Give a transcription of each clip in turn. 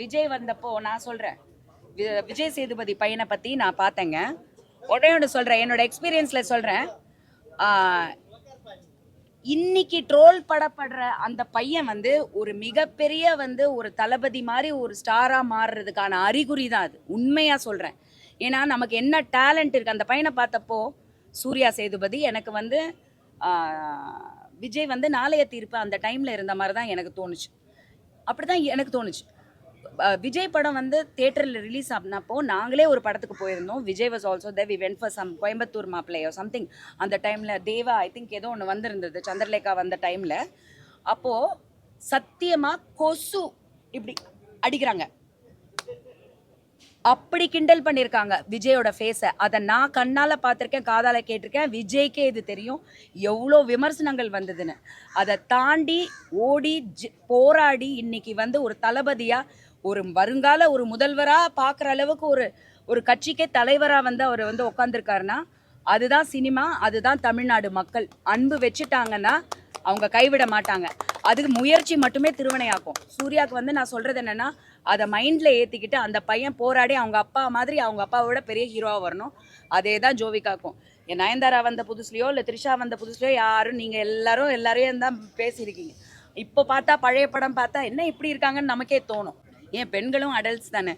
விஜய் வந்தப்போ நான் சொல்கிறேன் விஜய் சேதுபதி பையனை பற்றி நான் பார்த்தேங்க. உடனே ஒன்று சொல்கிறேன் என்னோட எக்ஸ்பீரியன்ஸில் சொல்கிறேன் இன்னைக்கு ட்ரோல் படப்படுற அந்த பையன் வந்து ஒரு மிகப்பெரிய வந்து ஒரு தளபதி மாதிரி ஒரு ஸ்டாராக மாறுறதுக்கான அறிகுறி தான் அது. உண்மையாக சொல்கிறேன் ஏன்னா நமக்கு என்ன டேலண்ட் இருக்குது அந்த பையனை பார்த்தப்போ சூர்யா சேதுபதி எனக்கு வந்து விஜய் வந்து நாளைய தீர்ப்பு அந்த டைமில் இருந்த மாதிரி தான் எனக்கு தோணுச்சு. அப்படி தான் எனக்கு தோணுச்சு. விஜய் படம் வந்து தேட்டரில் ரிலீஸ் ஆனப்போ நாங்களே ஒரு படத்துக்கு போயிருந்தோம். Vijay was also they we went for some Coimbatore மாப்பிள்ளையோ something அந்த டைமில் தேவா ஐ திங்க் ஏதோ ஒன்று வந்திருந்தது. சந்திரலேகா வந்த டைமில் அப்போது சத்தியமாக கொசு இப்படி அடிக்கிறாங்க. அப்படி கிண்டல் பண்ணியிருக்காங்க விஜயோட ஃபேஸை அதை நான் கண்ணால் பார்த்துருக்கேன் காதால் கேட்டிருக்கேன். விஜய்க்கே இது தெரியும். எவ்வளோ விமர்சனங்கள் வந்ததுன்னு. அதை தாண்டி ஓடி போராடி இன்னைக்கு வந்து ஒரு தளபதியாக ஒரு வருங்கால ஒரு முதல்வராக பார்க்குற அளவுக்கு ஒரு ஒரு கட்சிக்கே தலைவராக வந்து அவர் வந்து உட்காந்துருக்காருன்னா அதுதான் சினிமா அதுதான் தமிழ்நாடு மக்கள். அன்பு வச்சுட்டாங்கன்னா அவங்க கைவிட மாட்டாங்க. அதுக்கு முயற்சி மட்டுமே திருவினையாக்கும் சூர்யாவுக்கு வந்து நான் சொல்கிறது என்னன்னா அதை மைண்டில் ஏற்றிக்கிட்டு அந்த பையன் போராடி அவங்க அப்பா மாதிரி அவங்க அப்பாவோட பெரிய ஹீரோவாக வரணும். அதே தான் ஜோவிகாக்கும். என் நயன்தாரா வந்த புதுசுலையோ இல்லை த்ரிஷா வந்த புதுசுலையோ யாரும் நீங்கள் எல்லாரும் எல்லாரையும் தான் பேசியிருக்கீங்க. இப்போ பார்த்தா பழைய படம் பார்த்தா என்ன இப்படி இருக்காங்கன்னு நமக்கே தோணும். ஏன் பெண்களும் அடல்ட்ஸ் தானே.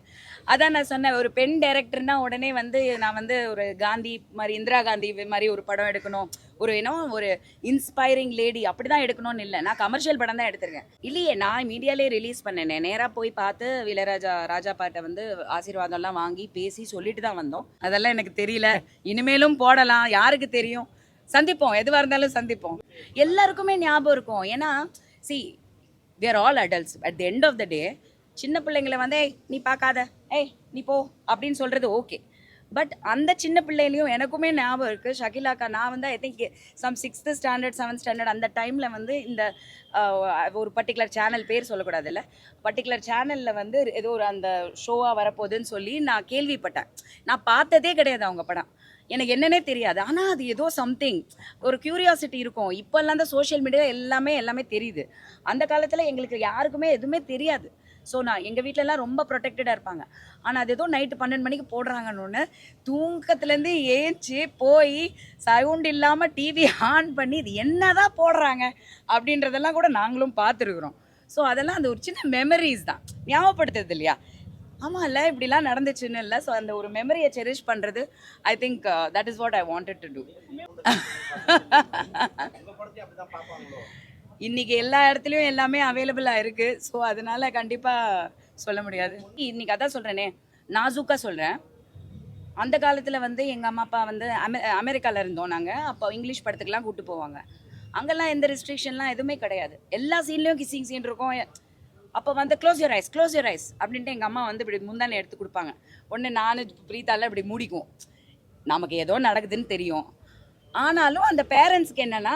அதான் நான் சொன்னேன் ஒரு பெண் டைரக்டர்னா உடனே வந்து நான் வந்து ஒரு காந்தி மாதிரி இந்திரா காந்தி மாதிரி ஒரு படம் எடுக்கணும். ஒரு ஏன்னோ ஒரு இன்ஸ்பைரிங் லேடி அப்படி தான் எடுக்கணும்னு இல்லை. நான் கமர்ஷியல் படம் தான் எடுத்திருக்கேன். இல்லையே நான் மீடியாலே ரிலீஸ் பண்ணேனே. நேராக போய் பார்த்து இளையராஜா ராஜா பாட்டை வந்து ஆசீர்வாதம்லாம் வாங்கி பேசி சொல்லிட்டு தான் வந்தோம். அதெல்லாம் எனக்கு தெரியல. இனிமேலும் போடலாம். யாருக்கு தெரியும்? சந்திப்போம். எதுவாக இருந்தாலும் சந்திப்போம். எல்லாருக்குமே ஞாபகம் இருக்கும். ஏன்னா see we all adults at the end of the day சின்ன பிள்ளைங்களை வந்து ஏய் நீ பார்க்காத. ஏய் நீ போ. அப்படின்னு சொல்கிறது ஓகே. பட் அந்த சின்ன பிள்ளையிலையும் எனக்குமே ஞாபகம் இருக்குது ஷகிலாக்கா நான் வந்து I think some sixth standard seventh standard அந்த டைமில் வந்து இந்த ஒரு பர்டிகுலர் சேனல் பேர் சொல்லக்கூடாதுல்ல. பர்டிகுலர் சேனலில் வந்து ஏதோ ஒரு அந்த ஷோவாக வரப்போகுதுன்னு சொல்லி நான் கேள்விப்பட்டேன். நான் பார்த்ததே கிடையாது அவங்க படம். எனக்கு என்னன்னே தெரியாது. ஆனால் அது ஏதோ சம்திங் ஒரு க்யூரியாசிட்டி இருக்கும். இப்போல்லாம் தான் சோஷியல் மீடியா எல்லாமே எல்லாமே தெரியுது. அந்த காலத்தில் எங்களுக்கு யாருக்குமே எதுவுமே தெரியாது. ஸோ நான் எங்கள் வீட்டிலலாம் ரொம்ப ப்ரொடெக்டடாக இருப்பாங்க. ஆனால் அது ஏதோ நைட்டு பன்னெண்டு மணிக்கு போடுறாங்கன்னு தூக்கத்துலேருந்து ஏஞ்சி போய் சவுண்ட் இல்லாமல் டிவி ஆன் பண்ணி இது என்னதான் போடுறாங்க? அப்படின்றதெல்லாம் கூட நாங்களும் பார்த்துருக்குறோம். ஸோ அதெல்லாம் அந்த ஒரு சின்ன மெமரிஸ் தான். ஞாபகப்படுத்துறது இல்லையா? ஆமாம் இல்லை இப்படிலாம் நடந்துச்சுன்னு இல்லை. ஸோ அந்த ஒரு மெமரியை செரிஷ் பண்ணுறது I think that is what I wanted to do இன்னைக்கு எல்லா இடத்துலையும் எல்லாமே அவைலபிளாக இருக்குது ஸோ அதனால கண்டிப்பாக சொல்ல முடியாது. இன்னைக்கு அதான் சொல்கிறேனே நாசூக்காக சொல்கிறேன் அந்த காலத்தில் வந்து எங்கள் அம்மா அப்பா வந்து அமெ அமெரிக்காவில் இருந்தோம் நாங்கள் அப்போ இங்கிலீஷ் படத்துக்கெல்லாம் கூப்பிட்டு போவாங்க. அங்கெல்லாம் எந்த ரெஸ்ட்ரிக்ஷன்லாம் எதுவுமே கிடையாது. எல்லா சீன்லேயும் கிசிங் சீன் இருக்கும். அப்போ வந்து close your eyes close your eyes அப்படின்ட்டு எங்கள் அம்மா வந்து இப்படி முந்தானே எடுத்து கொடுப்பாங்க. ஒன்று நானும் பிரீத்தாலாம் இப்படி முடிக்கும். நமக்கு ஏதோ நடக்குதுன்னு தெரியும். ஆனாலும் அந்த பேரண்ட்ஸ்க்கு என்னென்னா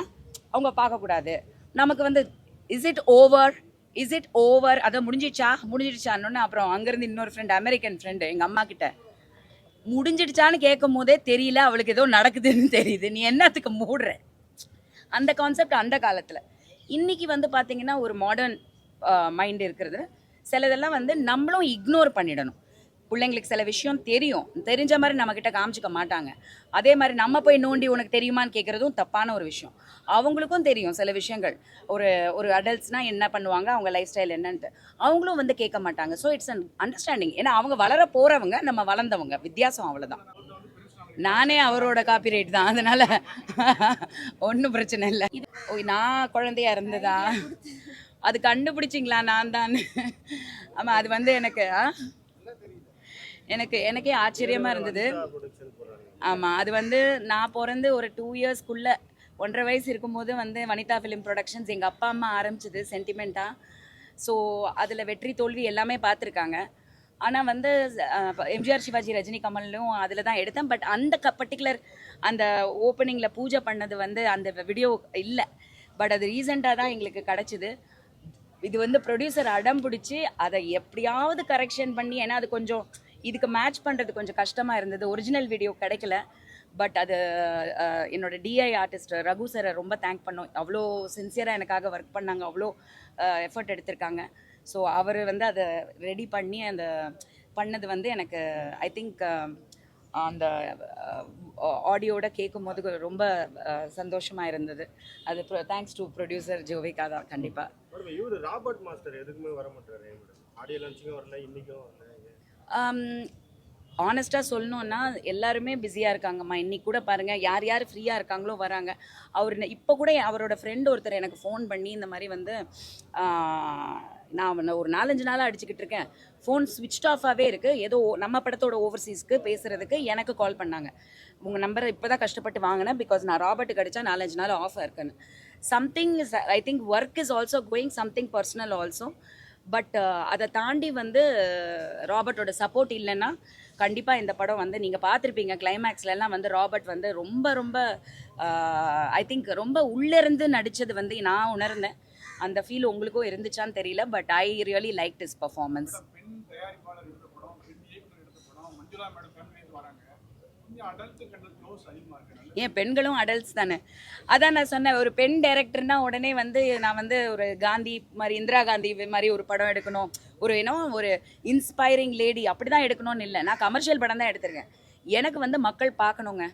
அவங்க பார்க்கக்கூடாது. நமக்கு வந்து is it over is it over அதை முடிஞ்சிடுச்சா? முடிஞ்சிடுச்சான்னு அப்புறம் அங்கேருந்து இன்னொரு ஃப்ரெண்ட் அமெரிக்கன் ஃப்ரெண்டு எங்கள் அம்மா கிட்ட முடிஞ்சிடுச்சான்னு கேட்கும் போதே தெரியல அவளுக்கு ஏதோ நடக்குதுன்னு தெரியுது. நீ என்னத்துக்கு மூடுற? அந்த கான்செப்ட் அந்த காலத்தில். இன்னைக்கு வந்து பார்த்திங்கன்னா ஒரு மாடர்ன் மைண்ட் இருக்கிறது. சிலதெல்லாம் வந்து நம்மளும் இக்னோர் பண்ணிடணும். பிள்ளைங்களுக்கு சில விஷயம் தெரியும். தெரிஞ்ச மாதிரி நம்மக்கிட்ட காமிச்சிக்க மாட்டாங்க. அதே மாதிரி நம்ம போய் நோண்டி உனக்கு தெரியுமான்னு கேட்குறதும் தப்பான ஒரு விஷயம். அவங்களுக்கும் தெரியும் சில விஷயங்கள். ஒரு ஒரு அடல்ட்ஸ்னால் என்ன பண்ணுவாங்க? அவங்க லைஃப் ஸ்டைல் என்னன்ட்டு. அவங்களும் வந்து கேட்க மாட்டாங்க. ஸோ இட்ஸ் அன் அண்டர்ஸ்டாண்டிங் ஏன்னா அவங்க வளர போகிறவங்க நம்ம வளர்ந்தவங்க. வித்தியாசம் அவ்வளோதான் நானே அவரோட காப்பி ரைட் தான். அதனால ஒன்றும் பிரச்சனை இல்லை. ஓய் நான் குழந்தையா இருந்ததா? அது கண்டுபிடிச்சிங்களா? நான் தான். ஆமாம் அது வந்து எனக்கு ஆ? எனக்கு எனக்கே ஆச்சரியமா இருந்தது. ஆமாம் அது வந்து நான் பிறந்து ஒரு டூ இயர்ஸ்க்குள்ள ஒன்றரை வயசு இருக்கும்போது வந்து வனிதா ஃபிலிம் ப்ரொடக்ஷன்ஸ் எங்கள் அப்பா அம்மா ஆரம்பிச்சது சென்டிமெண்ட்டாக ஸோ அதில் வெற்றி தோல்வி எல்லாமே பார்த்துருக்காங்க. ஆனால் வந்து எம்ஜிஆர் சிவாஜி ரஜினி கமலும் அதில் தான் எடுத்தேன். பட் அந்த க பர்டிகுலர் அந்த ஓப்பனிங்கில் பூஜை பண்ணது வந்து அந்த வீடியோ இல்லை. பட் அது ரீசெண்டாக தான் எங்களுக்கு கிடச்சிது. இது வந்து ப்ரொடியூசர் அடம் பிடிச்சி அதை எப்படியாவது கரெக்ஷன் பண்ணி ஏன்னா அது கொஞ்சம் இதுக்கு மேட்ச் பண்ணுறது கொஞ்சம் கஷ்டமாக இருந்தது. ஒரிஜினல் வீடியோ கிடைக்கல. பட் அது என்னோட டிஐ ஆர்டிஸ்ட் ரகு சாரை ரொம்ப தேங்க் பண்ணோம். அவ்வளோ சின்சியராக எனக்காக ஒர்க் பண்ணாங்க. அவ்வளோ எஃபர்ட் எடுத்திருக்காங்க. ஸோ அவர் வந்து அதை ரெடி பண்ணி அந்த பண்ணது வந்து எனக்கு ஐ திங்க் அந்த ஆடியோட கேட்கும் போது ரொம்ப சந்தோஷமாக இருந்தது. அது தேங்க்ஸ் டு ப்ரொடியூசர் ஜோவிகா தான் கண்டிப்பாக இவர் ராபர்ட் மாஸ்டர் எதுக்குமே வர மாட்டார். ஆடியோ லான்ச்சிங்கும் வரல இன்றைக்கும் வரல. Um, ஆனஸ்ட்டாக சொல்லணுன்னா எல்லாருமே பிஸியாக இருக்காங்கம்மா. இன்றைக்கி கூட பாருங்கள் யார் யார் ஃப்ரீயாக இருக்காங்களோ வராங்க. அவர் இப்போ கூட அவரோட ஃப்ரெண்டு ஒருத்தர் எனக்கு ஃபோன் பண்ணி இந்த மாதிரி வந்து நான் ஒரு நாலஞ்சு நாளாக அடிச்சுக்கிட்டு இருக்கேன். ஃபோன் ஸ்விட்ச் ஆஃபாகவே இருக்குது ஏதோ நம்ம படத்தோட ஓவர்சீஸ்க்கு பேசுகிறதுக்கு எனக்கு கால் பண்ணாங்க. உங்கள் நம்பரை இப்போ தான் கஷ்டப்பட்டு வாங்கினேன் பிகாஸ் நான் ராபர்ட்டுக்கு அடித்தா நாலஞ்சு நாள் ஆஃபாக இருக்குன்னு. Something is I think work is also going something personal also but uh, அதை தாண்டி வந்து uh, ராபர்ட்டோட சப்போர்ட் இல்லைன்னா கண்டிப்பாக இந்த படம் வந்து நீங்கள் பார்த்துருப்பீங்க. கிளைமேக்ஸ்லலாம் வந்து ராபர்ட் வந்து ரொம்ப ரொம்ப uh, ஐ திங்க் ரொம்ப உள்ளிருந்து நடித்தது வந்து நான் உணர்ந்தேன். அந்த ஃபீல் உங்களுக்கும் இருந்துச்சான்னு தெரியல but I really like this performance கொஞ்சம் க்ளோஸ் அதிகமாக இருக்கு. ஏன் பெண்களும் அடல்ட்ஸ் தானே. அதான் நான் சொன்னேன் ஒரு பெண் டைரக்டர்னா உடனே வந்து நான் வந்து ஒரு காந்தி மாதிரி இந்திரா காந்தி மாதிரி ஒரு படம் எடுக்கணும். ஒரு ஏன்னோ ஒரு இன்ஸ்பைரிங் லேடி அப்படி தான் எடுக்கணும்னு இல்லை. நான் கமர்ஷியல் படம் தான் எடுத்திருக்கேன். எனக்கு வந்து மக்கள் பார்க்கணுங்க.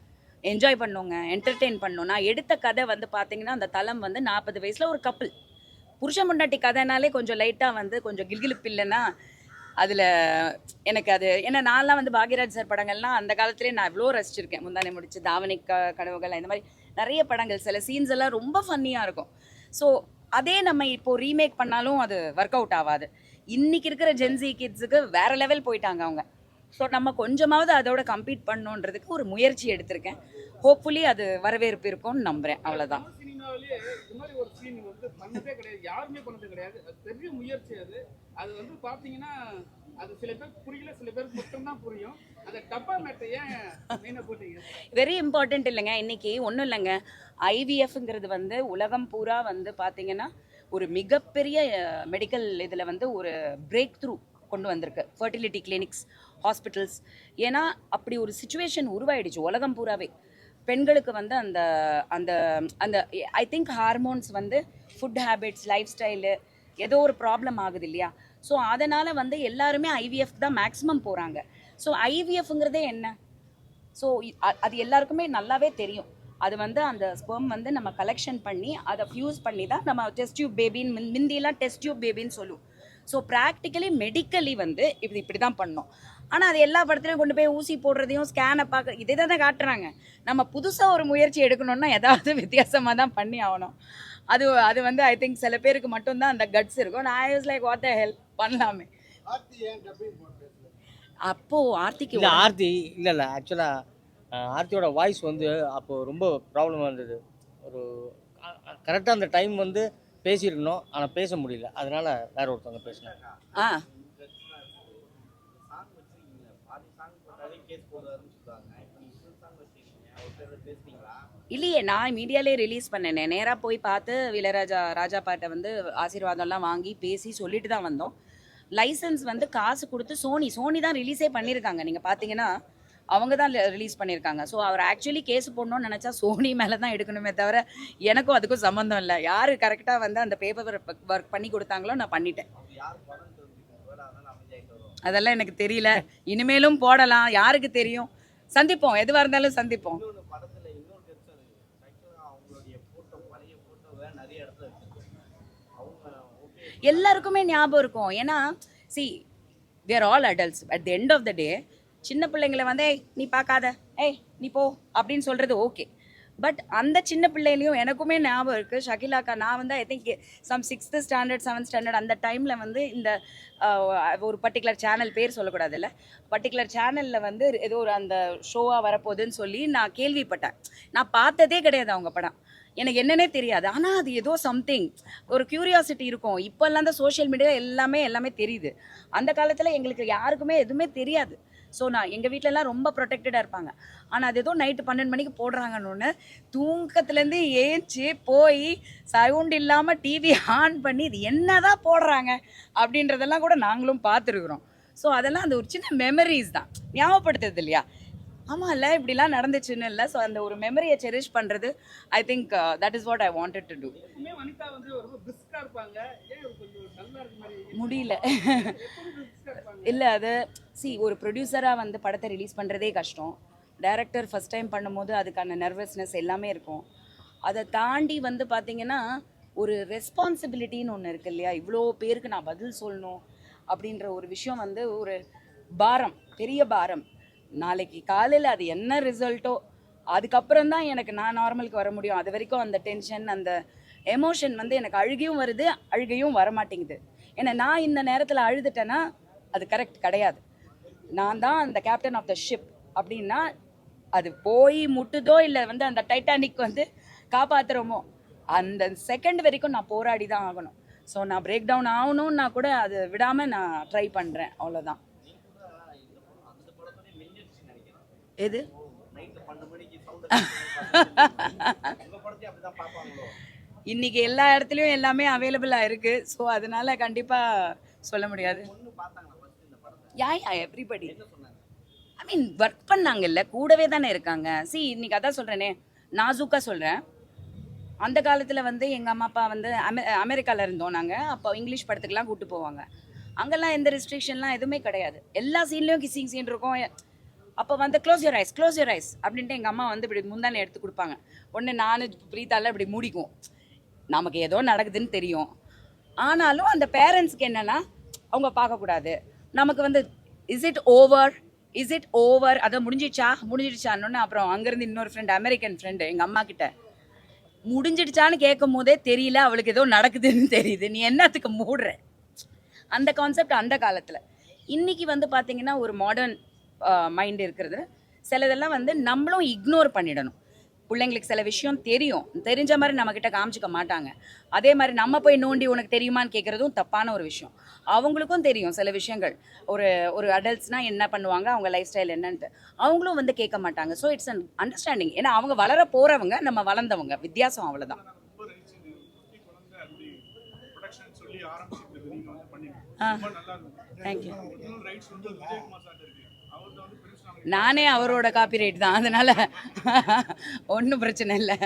என்ஜாய் பண்ணுங்க என்டர்டெயின் பண்ணணும் நான் எடுத்த கதை வந்து பார்த்தீங்கன்னா அந்த தளம் வந்து நாற்பது வயசில் ஒரு கப்பல் புருஷ முண்டாட்டி கதைனாலே கொஞ்சம் லைட்டாக வந்து கொஞ்சம் கில்கிலிப்பு இல்லைன்னா அதில் எனக்கு அது ஏன்னா நான்லாம் வந்து பாக்யராஜ் சார் படங்கள்லாம் அந்த காலத்துலேயே நான் இவ்வளோ ரசிச்சிருக்கேன். முந்தானை முடிச்சு தாவணி க கனவுகள் இந்த மாதிரி நிறைய படங்கள் சில சீன்ஸ் எல்லாம் ரொம்ப ஃபன்னியாக இருக்கும். ஸோ அதே நம்ம இப்போ ரீமேக் பண்ணாலும் அது ஒர்க் அவுட் ஆகாது. இன்னைக்கு இருக்கிற ஜென்சி கிட்ஸுக்கு வேற லெவல் போயிட்டாங்க அவங்க. ஸோ நம்ம கொஞ்சமாவது அதோட கம்ப்ளீட் பண்ணணுன்றதுக்கு ஒரு முயற்சி எடுத்திருக்கேன். ஹோப்ஃபுல்லி அது வரவேற்பு இருக்கும்னு நம்புகிறேன் அவ்வளோதான் தமிழ் சினிமாவிலேயே இது மாதிரி ஒரு சீன் வந்து பண்ணதே கிடையாது. யாருமே பண்ணது கிடையாது. அது பெரிய முயற்சி அது. அது வந்து பார்த்தீங்கன்னா அது சில பேர் புரியல. சில பேருக்கு மட்டும்தான் புரியும். அந்த டப்பா மேட்டை ஏன் மெயினாக போட்டீங்க? வெரி இம்பார்ட்டன்ட் இல்லைங்க. இன்னைக்கு ஒன்றும் இல்லைங்க. ஐவிஎஃப்ங்கிறது வந்து உலகம் பூரா வந்து பார்த்தீங்கன்னா ஒரு மிகப்பெரிய மெடிக்கல் இதில் வந்து ஒரு பிரேக் த்ரூ கொண்டு வந்திருக்கு. ஃபர்டிலிட்டி கிளினிக்ஸ் ஹாஸ்பிட்டல்ஸ் ஏன்னா அப்படி ஒரு சுச்சுவேஷன் உருவாயிடுச்சு உலகம் பூராவே. பெண்களுக்கு வந்து அந்த அந்த அந்த ஐ திங்க் ஹார்மோன்ஸ் வந்து ஃபுட் ஹேபிட்ஸ் லைஃப் ஸ்டைலு ஏதோ ஒரு ப்ராப்ளம் ஆகுது இல்லையா ஸோ அதனால் வந்து எல்லாருமே ஐவிஎஃப் தான் மேக்ஸிமம் போகிறாங்க ஸோ ஐவிஎஃப்ங்கிறதே என்ன? ஸோ அது எல்லாருக்குமே நல்லாவே தெரியும். அது வந்து அந்த ஸ்பெர்ம் வந்து நம்ம கலெக்ஷன் பண்ணி அதை ஃபியூஸ் பண்ணி தான் நம்ம டெஸ்ட் டியூப் பேபின்னு முந்தியெல்லாம் டெஸ்ட் டியூப் பேபின்னு சொல்லுவோம். ஸோ ப்ராக்டிக்கலி மெடிக்கலி வந்து இப்படி இப்படி தான் பண்ணோம். ஆனால் அது எல்லா படத்துலையும் கொண்டு போய் ஊசி போடுறதையும் ஸ்கேனை பார்க்க இதே தான் காட்டுறாங்க. நம்ம புதுசாக ஒரு முயற்சி எடுக்கணும்னா ஏதாவது வித்தியாசமாக தான் பண்ணி ஆகணும். அது அது வந்து ஐ திங்க் சில பேருக்கு மட்டும்தான் அந்த கட்ஸ் இருக்கும். நான் use like what the help பண்ணலாமே. அப்போது ஆர்த்திக்கு இல்லை ஆர்த்தி இல்லை இல்லை ஆக்சுவலாக ஆர்த்தியோட வாய்ஸ் வந்து அப்போ ரொம்ப ப்ராப்ளமாக இருந்தது. ஒரு கரெக்டாக அந்த டைம் வந்து பேசியிருக்கணும் ஆனால் பேச முடியல. அதனால வேற ஒருத்தவங்க பேசினாங்க. ஆ. இல்லையே நான் மீடியாலே ரிலீஸ் பண்ணேனே. நேராக போய் பார்த்து இளையராஜா ராஜா பாட்டை வந்து ஆசீர்வாதம்லாம் வாங்கி பேசி சொல்லிட்டு தான் வந்தோம். லைசன்ஸ் வந்து காசு கொடுத்து சோனி சோனி தான் ரிலீஸே பண்ணியிருக்காங்க. நீங்கள் பார்த்தீங்கன்னா அவங்க தான் ரிலீஸ் பண்ணியிருக்காங்க. ஸோ அவர் ஆக்சுவலி கேஸ் போடணும்னு நினச்சா சோனி மேலே தான் எடுக்கணுமே தவிர எனக்கும் அதுக்கும் சம்மந்தம் இல்லை. யார் கரெக்டாக வந்து அந்த பேப்பர் ஒர்க் பண்ணி கொடுத்தாங்களோ நான் பண்ணிட்டேன். அதெல்லாம் எனக்கு தெரியல. இனிமேலும் போடலாம். யாருக்கு தெரியும்? சந்திப்போம். எதுவாக இருந்தாலும் சந்திப்போம். எல்லாருக்குமே ஞாபகம் இருக்கும். ஏன்னா see there all adults at the end of the day சின்ன பிள்ளைங்களை வந்து ஏய் நீ பார்க்காத. ஏய் நீ போ. அப்படின்னு சொல்கிறது ஓகே பட் அந்த சின்ன பிள்ளையிலையும் எனக்குமே ஞாபகம் இருக்குது ஷகிலாக்கா நான் வந்து I think some sixth standard seventh standard அந்த டைமில் வந்து இந்த ஒரு பர்டிகுலர் சேனல் பேர் சொல்லக்கூடாதுல்ல. பர்டிகுலர் சேனலில் வந்து ஏதோ ஒரு அந்த ஷோவாக வரப்போகுதுன்னு சொல்லி நான் கேள்விப்பட்டேன். நான் பார்த்ததே கிடையாது அவங்க படம். எனக்கு என்னன்னே தெரியாது. ஆனால் அது ஏதோ சம்திங் ஒரு க்யூரியாசிட்டி இருக்கும். இப்போல்லாம் தான் சோஷியல் மீடியா எல்லாமே எல்லாமே தெரியுது. அந்த காலத்தில் எங்களுக்கு யாருக்குமே எதுவுமே தெரியாது. ஸோ நான் எங்கள் வீட்டிலலாம் ரொம்ப ப்ரொடெக்டடாக இருப்பாங்க. ஆனால் அது ஏதோ நைட்டு பன்னெண்டு மணிக்கு போடுறாங்கன்னு தூக்கத்துலேருந்து ஏஞ்சி போய் சவுண்ட் இல்லாமல் டிவி ஆன் பண்ணி இது என்ன தான் போடுறாங்க? அப்படின்றதெல்லாம் கூட நாங்களும் பார்த்துருக்குறோம். ஸோ அதெல்லாம் அந்த ஒரு சின்ன மெமரிஸ் தான். ஞாபகப்படுத்துறது இல்லையா? ஆமாம் இல்லை இப்படிலாம் நடந்துச்சுன்னு இல்லை. ஸோ அந்த ஒரு மெமரியை செரிஷ் பண்ணுறது I think that is what I wanted to do முடியல. இல்லை அது சி ஒரு ப்ரொடியூசராக வந்து படத்தை ரிலீஸ் பண்ணுறதே கஷ்டம். டைரக்டர் ஃபஸ்ட் டைம் பண்ணும்போது அதுக்கான நர்வஸ்னஸ் எல்லாமே இருக்கும். அதை தாண்டி வந்து பார்த்தீங்கன்னா ஒரு ரெஸ்பான்சிபிலிட்டின்னு ஒன்று இருக்கு இல்லையா? இவ்வளோ பேருக்கு நான் பதில் சொல்லணும் அப்படின்ற ஒரு விஷயம் வந்து ஒரு பாரம் பெரிய பாரம். நாளைக்கு காலையில் அது என்ன ரிசல்ட்டோ அதுக்கப்புறம் தான் எனக்கு நான் நார்மலுக்கு வர முடியும். அது வரைக்கும் அந்த டென்ஷன் அந்த எமோஷன் வந்து எனக்கு அழுகையும் வருது அழுகையும் வர மாட்டேங்குது ஏன்னா நான் இந்த நேரத்தில் அழுதுட்டேன்னா அது கரெக்ட் கிடையாது. நான் தான் அந்த கேப்டன் ஆஃப் த ஷிப் அப்படின்னா அது போய் முட்டுதோ இல்லை வந்து அந்த டைட்டானிக் வந்து காப்பாற்றுறோமோ அந்த செகண்ட் வரைக்கும் நான் போராடி தான் ஆகணும். ஸோ நான் பிரேக் டவுன் ஆகணும்னா கூட அது விடாமல் நான் ட்ரை பண்ணுறேன் அவ்வளோதான் எது? இன்னைக்கு எல்லா இடத்துலையும் எல்லாமே அவைலபிளாக இருக்கு. ஸோ அதனால கண்டிப்பாக சொல்ல முடியாது. யா யா எவ்ரிபடி ஐ மீன் ஒர்க் பண்ணாங்கல்ல கூடவே தானே இருக்காங்க. சி இன்னைக்கு அதான் சொல்கிறேனே நாசூக்காக சொல்கிறேன் அந்த காலத்தில் வந்து எங்கள் அம்மா அப்பா வந்து அமெ அமெரிக்காவில் இருந்தோம் நாங்கள் அப்போ இங்கிலீஷ் படத்துக்கெலாம் கூப்பிட்டு போவாங்க. அங்கெல்லாம் எந்த ரெஸ்ட்ரிக்ஷன்லாம் எதுவுமே கிடையாது. எல்லா சீன்லேயும் கிஸ்ஸிங் சீன் இருக்கும். அப்போ வந்து close your eyes close your eyes அப்படின்ட்டு எங்கள் அம்மா வந்து இப்படி முந்தானே எடுத்து கொடுப்பாங்க. ஒன்று நான் பிரீத்தால இப்படி மூடிக்கும் நமக்கு ஏதோ நடக்குதுன்னு தெரியும். ஆனாலும் அந்த பேரண்ட்ஸ்க்கு என்னன்னா அவங்க பார்க்கக்கூடாது. நமக்கு வந்து is it over is it over அதை முடிஞ்சிடுச்சா? முடிஞ்சிடுச்சான்னு அப்புறம் அங்கேருந்து இன்னொரு ஃப்ரெண்ட் அமெரிக்கன் ஃப்ரெண்டு எங்கள் அம்மா கிட்ட முடிஞ்சிடுச்சான்னு கேட்கும் போதே தெரியல அவளுக்கு ஏதோ நடக்குதுன்னு தெரியுது. நீ என்னத்துக்கு மூடுற? அந்த கான்செப்ட் அந்த காலத்தில். இன்னைக்கு வந்து பார்த்தீங்கன்னா ஒரு மாடர்ன் மைண்ட் இருக்கிறது. சிலதெல்லாம் வந்து நம்மளும் இக்னோர் பண்ணிடணும். பிள்ளைங்களுக்கு சில விஷயம் தெரியும். தெரிஞ்ச மாதிரி நம்மக்கிட்ட காமிச்சிக்க மாட்டாங்க. அதே மாதிரி நம்ம போய் நோண்டி உனக்கு தெரியுமான்னு கேட்குறதும் தப்பான ஒரு விஷயம். அவங்களுக்கும் தெரியும் சில விஷயங்கள். ஒரு ஒரு அடல்ட்ஸ்னால் என்ன பண்ணுவாங்க? அவங்க லைஃப் ஸ்டைல் என்னன்ட்டு. அவங்களும் வந்து கேட்க மாட்டாங்க. ஸோ இட்ஸ் அன் அண்டர்ஸ்டாண்டிங் ஏன்னா அவங்க வளர போகிறவங்க நம்ம வளர்ந்தவங்க. வித்தியாசம் அவ்வளோதான் ஆ. தேங்க்யூ ஒரிஜினல் ரைட்ஸ் வந்து விஜயகுமார் சார் இருக்கு அவர்தான் வந்து பெருசு நாங்க நானே அவரோட காப்பி ரைட் தான் அதனால ஒன்றும் பிரச்சனை இல்லை.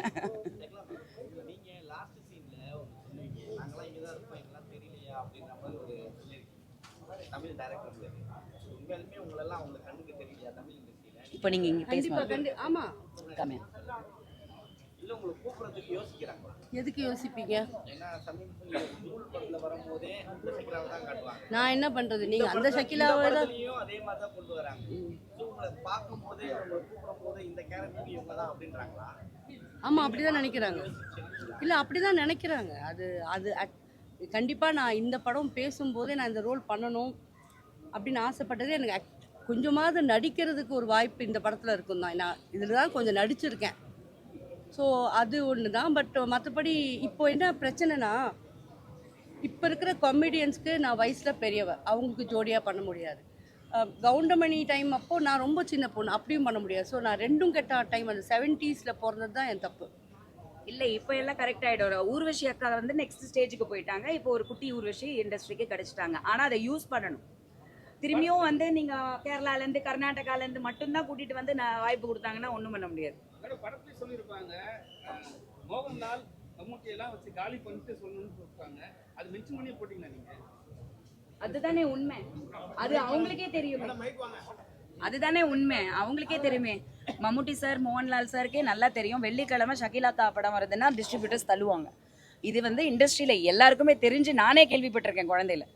இப்போ நீங்கள் இங்கே கண்டிப்பா பேசணும் கண்டி ஆமா கம்மியா இல்ல உங்களை கூப்பிடுறதுக்கு யோசிக்கிறாங்களா எதுக்கு யோசிப்பீங்க? சக்கிலாவை நான் என்ன பண்றது? நீங்க அந்த இந்த ஷக்கிலாவை தான் ஆமா அப்படிதான் நினைக்கிறாங்க. இல்ல அப்படிதான் நினைக்கிறாங்க. அது அது கண்டிப்பா நான் இந்த படம் பேசும்போதே நான் இந்த ரோல் பண்ணணும் அப்படின்னு ஆசைப்பட்டது எனக்கு கொஞ்சமாவது நடிக்கிறதுக்கு ஒரு வாய்ப்பு இந்த படத்துல இருக்கும் தான் நான் இதில் தான் கொஞ்சம் நடிச்சிருக்கேன். ஸோ அது ஒன்று தான் பட் மற்றபடி இப்போ என்ன பிரச்சனைனா இப்போ இருக்கிற காமெடியன்ஸ்க்கு நான் வயசில் பெரியவ. அவங்களுக்கு ஜோடியாக பண்ண முடியாது. கவுண்டமணி டைம் அப்போ நான் ரொம்ப சின்ன பொண்ணு. அப்படியும் பண்ண முடியாது. ஸோ நான் ரெண்டும் கெட்ட டைம் அந்த செவன்ட்டீஸில் பிறந்தது தான் என் தப்பு. இல்லை இப்போ எல்லாம் கரெக்ட் ஆகிடும் ஊர்வஷி அக்கா வந்து நெக்ஸ்ட் ஸ்டேஜுக்கு போயிட்டாங்க. இப்போ ஒரு குட்டி ஊர்வஷி இண்டஸ்ட்ரிக்கு கிடச்சிட்டாங்க. ஆனால் அதை யூஸ் பண்ணணும். திரும்பியும் வந்து நீங்கள் கேரளாலேருந்து கர்நாடகாலேருந்து மட்டும்தான் கூட்டிகிட்டு வந்து நான் வாய்ப்பு கொடுத்தாங்கன்னா ஒன்றும் பண்ண முடியாது. மேடம் படத்துலயே சொல்லியிருப்பாங்க. மோகன்லால் மம்முட்டி எல்லாம் வச்சு காலி பண்ணிட்டு சொல்லணும்னு சொல்லிருப்பாங்க அது மென்ஷன் பண்ணி போட்டீங்களா நீங்க? அதுதானே உண்மை. அது அவங்களுக்கே தெரியுமே. அதுதானே உண்மை. அவங்களுக்கே தெரியுமே. மம்முட்டி சார் மோகன்லால் சாருக்கே நல்லா தெரியும். வெள்ளிக்கிழமை ஷகிலாக்கா படம் வருதுன்னா டிஸ்ட்ரிபியூட்டர்ஸ் தள்ளுவாங்க. இது வந்து இண்டஸ்ட்ரியில் எல்லாருக்குமே தெரிஞ்சு நானே கேள்விப்பட்டிருக்கேன் குழந்தையில.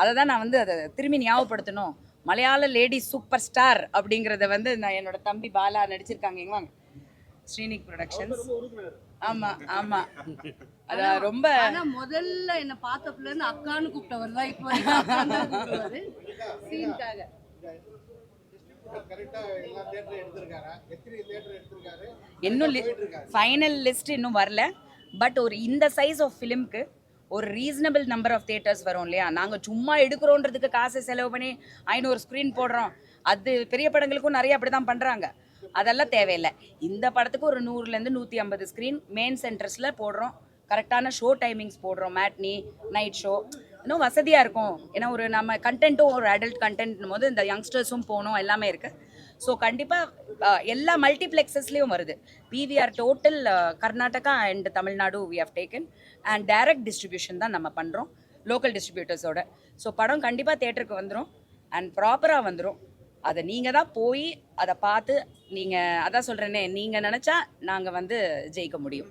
அதை தான் நான் வந்து அதை திரும்பி ஞாபகப்படுத்தணும். மலையாள லேடி சூப்பர் ஸ்டார் அப்படிங்கிறத வந்து நான் என்னோட தம்பி பாலா நடிச்சிருக்காங்க. இங்க வாங்க. ஸ்ரீனிக் ப்ரொடக்ஷன்ஸ் ஆமா ஆமா. அதான் ரொம்ப ஆனா முதல்ல என்ன பார்த்ததுல இருந்து அக்கான்னு கூப்பிட்டவர் தான் இப்போ சீனுக்காக. இன்னும் ஃபைனல் லிஸ்ட் இன்னும் வரல. பட் ஒரு இந்த சைஸ் ஆஃப் ஃபிலிம்க்கு ஒரு ரீசனபிள் நம்பர் ஆஃப் தியேட்டர்ஸ் வரும் இல்லையா? நாங்கள் சும்மா எடுக்கிறோன்றதுக்கு காசை செலவு பண்ணி ஐநூறு ஸ்க்ரீன் போடுறோம். அது பெரிய படங்களுக்கும் நிறைய அப்படி தான் பண்ணுறாங்க அதெல்லாம் தேவையில்லை. இந்த படத்துக்கு ஒரு நூறுலேருந்து நூற்றி ஐம்பது ஸ்க்ரீன் மெயின் சென்டர்ஸில் போடுறோம். கரெக்டான ஷோ டைமிங்ஸ் போடுறோம். மேட்னி நைட் ஷோ இன்னும் வசதியாக இருக்கும். ஏன்னா ஒரு நம்ம கண்டென்ட்டும் ஒரு அடல்ட் கண்டென்ட் போது இந்த யங்ஸ்டர்ஸும் போகணும். எல்லாமே இருக்குது ஸோ கண்டிப்பாக எல்லா மல்டிப்ளெக்ஸஸ்லேயும் வருது. PVR total Karnataka and Tamil Nadu we have taken and direct distribution தான் நம்ம பண்ணுறோம் லோக்கல் டிஸ்ட்ரிபியூட்டர்ஸோட ஸோ படம் கண்டிப்பாக தேட்டருக்கு வந்துடும் அண்ட் ப்ராப்பராக வந்துடும் அதை நீங்கள் தான் போய் அதை பார்த்து நீங்கள் அதான் சொல்கிறேனே நீங்கள் நினச்சா நாங்கள் வந்து ஜெயிக்க முடியும்.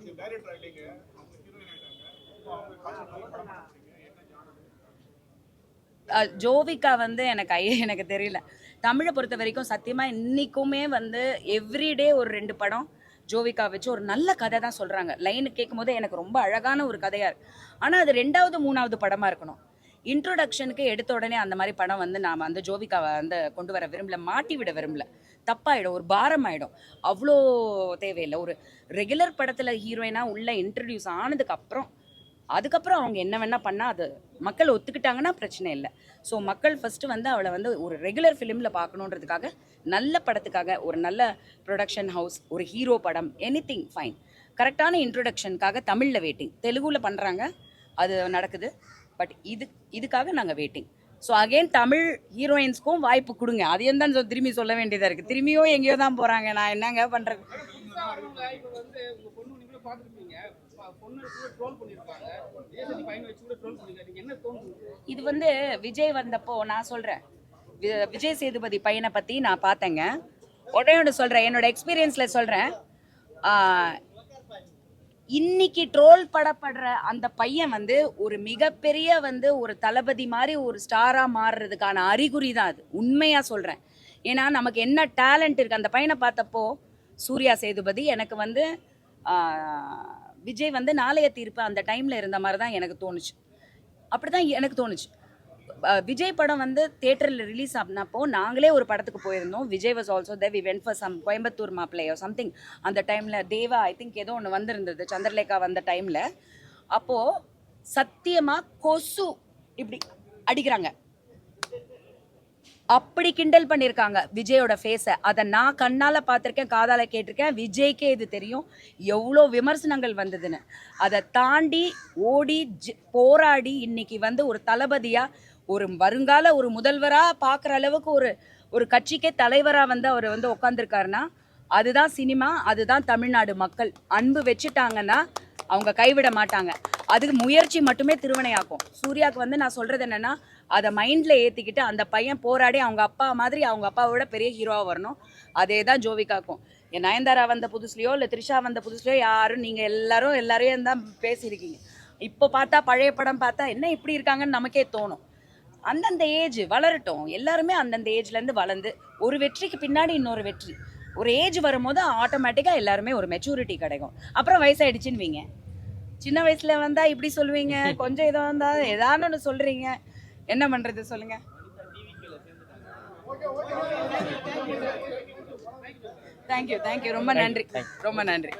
ஜோவிகா வந்து எனக்கு ஐ எனக்கு தெரியல. தமிழை பொறுத்த வரைக்கும் சத்தியமாக இன்றைக்குமே வந்து எவ்ரிடே ஒரு ரெண்டு படம் ஜோவிகா வச்சு ஒரு நல்ல கதை தான் சொல்கிறாங்க லைனு கேட்கும் போது எனக்கு ரொம்ப அழகான ஒரு கதையாக இருக்கு. ஆனால் அது ரெண்டாவது மூணாவது படமாக இருக்கணும். இன்ட்ரோடக்ஷனுக்கு எடுத்த உடனே அந்த மாதிரி படம் வந்து நாம் அந்த ஜோவிகாவை வந்து கொண்டு வர விரும்பல மாட்டி விட விரும்பல. தப்பாயிடும் ஒரு பாரம் ஆகிடும் அவ்வளோ தேவையில்லை. ஒரு ரெகுலர் படத்தில் ஹீரோயினாக உள்ள இன்ட்ரடியூஸ் ஆனதுக்கப்புறம் அதுக்கப்புறம் அவங்க என்ன வேணால் பண்ணால் அது மக்கள் ஒத்துக்கிட்டாங்கன்னா பிரச்சனை இல்லை. ஸோ மக்கள் ஃபஸ்ட்டு வந்து அவளை வந்து ஒரு ரெகுலர் ஃபிலிமில் பார்க்கணுன்றதுக்காக நல்ல படத்துக்காக ஒரு நல்ல ப்ரொடக்ஷன் ஹவுஸ் ஒரு ஹீரோ படம் எனி திங் ஃபைன் கரெக்டான இன்ட்ரொடக்ஷனுக்காக தமிழில் வெயிட்டிங் தெலுங்கில் பண்ணுறாங்க அது நடக்குது. பட் இது இதுக்காக நாங்கள் வெயிட்டிங் ஸோ அகைன் தமிழ் ஹீரோயின்ஸ்க்கும் வாய்ப்பு கொடுங்க. அதையும் தான் திரும்பி சொல்ல வேண்டியதாக இருக்குது திரும்பியும் எங்கேயோ தான் போகிறாங்க நான் என்னங்க பண்ணுறது இது வந்து விஜய் வந்தப்போ நான் சொல்கிறேன் விஜய் சேதுபதி பையனை பற்றி நான் பார்த்தேங்க. உடனே ஒன்று சொல்கிறேன் என்னோட எக்ஸ்பீரியன்ஸில் சொல்கிறேன் இன்னைக்கு ட்ரோல் படப்படுற அந்த பையன் வந்து ஒரு மிகப்பெரிய வந்து ஒரு தளபதி மாதிரி ஒரு ஸ்டாராக மாறுறதுக்கான அறிகுறி தான் அது. உண்மையாக சொல்கிறேன் ஏன்னா நமக்கு என்ன டேலண்ட் இருக்குது அந்த பையனை பார்த்தப்போ சூர்யா சேதுபதி எனக்கு வந்து விஜய் வந்து நாளைய தீர்ப்பு அந்த டைமில் இருந்த மாதிரி தான் எனக்கு தோணுச்சு. அப்படி தான் எனக்கு தோணுச்சு. விஜய் படம் வந்து தேட்டரில் ரிலீஸ் ஆனப்போ நாங்களே ஒரு படத்துக்கு போயிருந்தோம். Vijay was also they we went for some Coimbatore மாப்பிள்ளையோ something அந்த டைமில் தேவா ஐ திங்க் ஏதோ ஒன்று வந்திருந்தது. சந்திரலேகா வந்த டைமில் அப்போது சத்தியமாக கொசு இப்படி அடிக்கிறாங்க. அப்படி கிண்டல் பண்ணியிருக்காங்க விஜயோட ஃபேஸை அதை நான் கண்ணால் பார்த்துருக்கேன் காதால் கேட்டிருக்கேன். விஜய்க்கே இது தெரியும். எவ்வளோ விமர்சனங்கள் வந்ததுன்னு. அதை தாண்டி ஓடி போராடி இன்னைக்கு வந்து ஒரு தளபதியாக ஒரு வருங்கால ஒரு முதல்வராக பார்க்குற அளவுக்கு ஒரு ஒரு கட்சிக்கே தலைவராக வந்து அவர் வந்து உட்காந்துருக்காருன்னா அதுதான் சினிமா அதுதான் தமிழ்நாடு மக்கள். அன்பு வச்சுட்டாங்கன்னா அவங்க கைவிட மாட்டாங்க. அதுக்கு முயற்சி மட்டுமே திருவினையாக்கும் சூர்யாவுக்கு வந்து நான் சொல்கிறது என்னென்னா அதை மைண்டில் ஏற்றிக்கிட்டு அந்த பையன் போராடி அவங்க அப்பா மாதிரி அவங்க அப்பாவோட பெரிய ஹீரோவாக வரணும். அதே தான் ஜோவிகாக்கும். என் நயன்தாரா வந்த புதுசுலையோ இல்லை த்ரிஷா வந்த புதுசுலையோ யாரும் நீங்கள் எல்லாரும் எல்லாரையும் தான் பேசியிருக்கீங்க. இப்போ பார்த்தா பழைய படம் பார்த்தா என்ன இப்படி இருக்காங்கன்னு நமக்கே தோணும். அந்தந்த ஏஜ் வளரட்டும். எல்லாருமே அந்தந்த ஏஜ்லேருந்து வளர்ந்து ஒரு வெற்றிக்கு பின்னாடி இன்னொரு வெற்றி. ஒரு ஏஜ் வரும்போது ஆட்டோமேட்டிக்காக எல்லாருமே ஒரு மெச்சூரிட்டி கிடைக்கும். அப்புறம் வயசாயிடுச்சுன்னு வீங்க. சின்ன வயசில் வந்தால் இப்படி சொல்லுவீங்க கொஞ்சம் இதாக வந்தால் ஏதான்னு ஒன்று சொல்கிறீங்க என்ன பண்றது சொல்லுங்க. தேங்க்யூ தேங்க்யூ ரொம்ப நன்றி. ரொம்ப நன்றி.